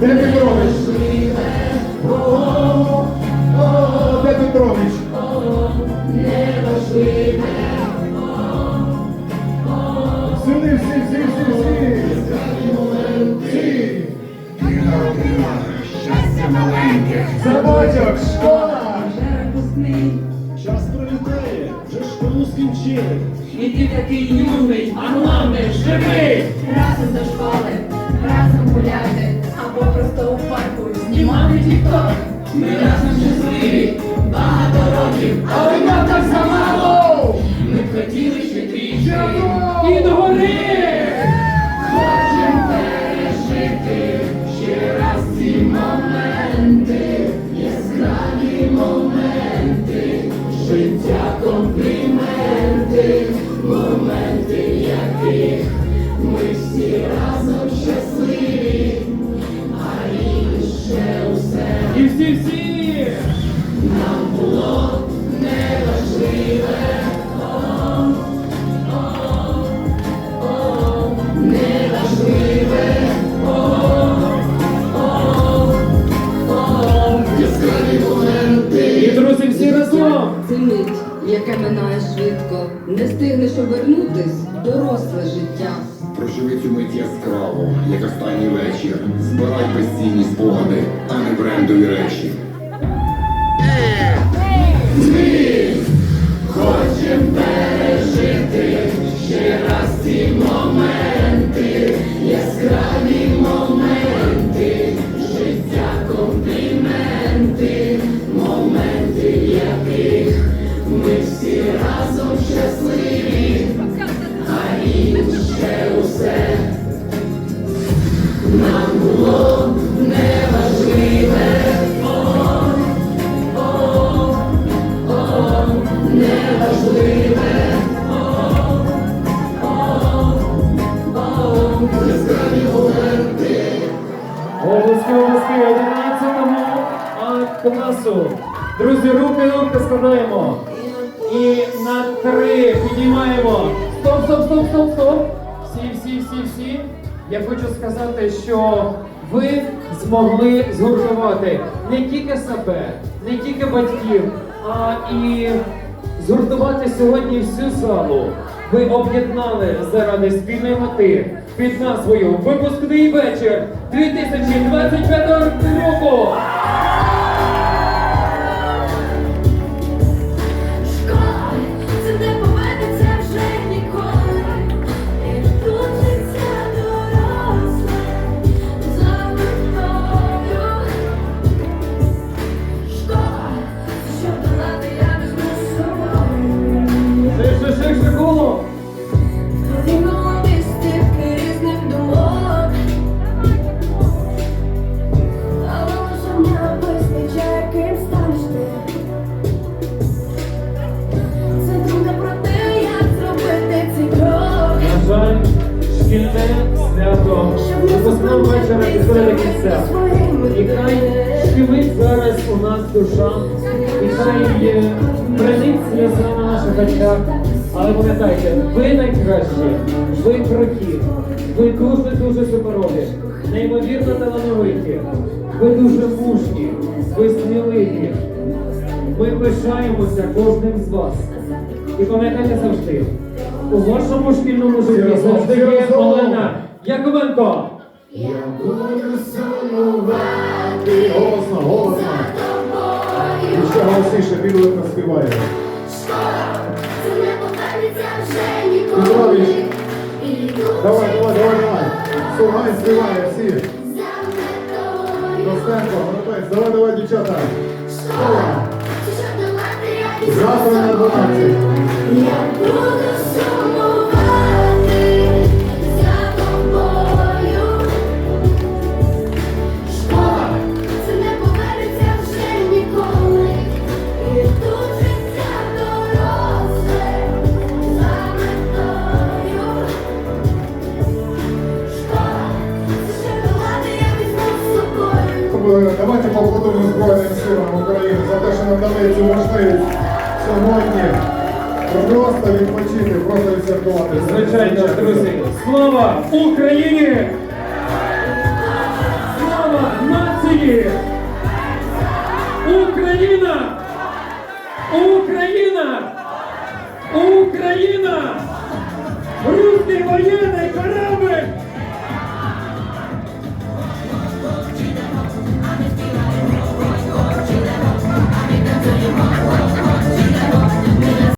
Де Петрович? О, о, Де Петрович? Сюди, всі, всі, всі, всі. Щастя маленьке. Забочок, школа. Час пролітає, вже школу скінчили. І ти такий юний, а головне живий. Разом до школи, Ми разом щасливі, багато років, Але нам так замало. ми б хотіли ще трішки. І до гори! Хочем пережити ще раз ці моменти, яскраві моменти, всі всі нам було неважливе. Яке минає швидко, не встигнеш обернутись доросле життя. Проживи цю мить яскраво, як останній вечір. Збирай постійні спогади, а не брендові речі. А класу. Друзі, руки, руки складаємо. І на три піднімаємо. Стоп, стоп, стоп, стоп, стоп. Всі, всі, всі, всі. Я хочу сказати, що ви змогли згуртувати не тільки себе, не тільки батьків, а і згуртувати сьогодні всю залу. Ви об'єднали заради спільної мети під назвою Випускний вечір 2025 року. Свято випускного вечора підходить до кінця. І хай щемить зараз у нас душа, і хай є сльоза на наших очах. Але пам'ятайте, ви найкращі, ви круті, ви дуже-дуже суперові, неймовірно талановиті, ви дуже мужні, ви сміливі. Ми пишаємося кожним з вас. І пам'ятайте завжди, у вашому шкільному житті завжди є Олена Яковенко. Голосно, голосно. І ще голосніше, підлетно співає. Школа, це не вже ніколи. Давай, давай, давай, давай. Сургай співає, всі. Костенко, молодець, давай, давай, дівчата. Школа, це що долати я візьму Завтра на з собою. 12. Я буду Просто відпочити, просто відсвяткувати. Звичайно, друзі. Слава Україні! Слава нації! Україна! Україна! Україна! Русський воєнний корабль!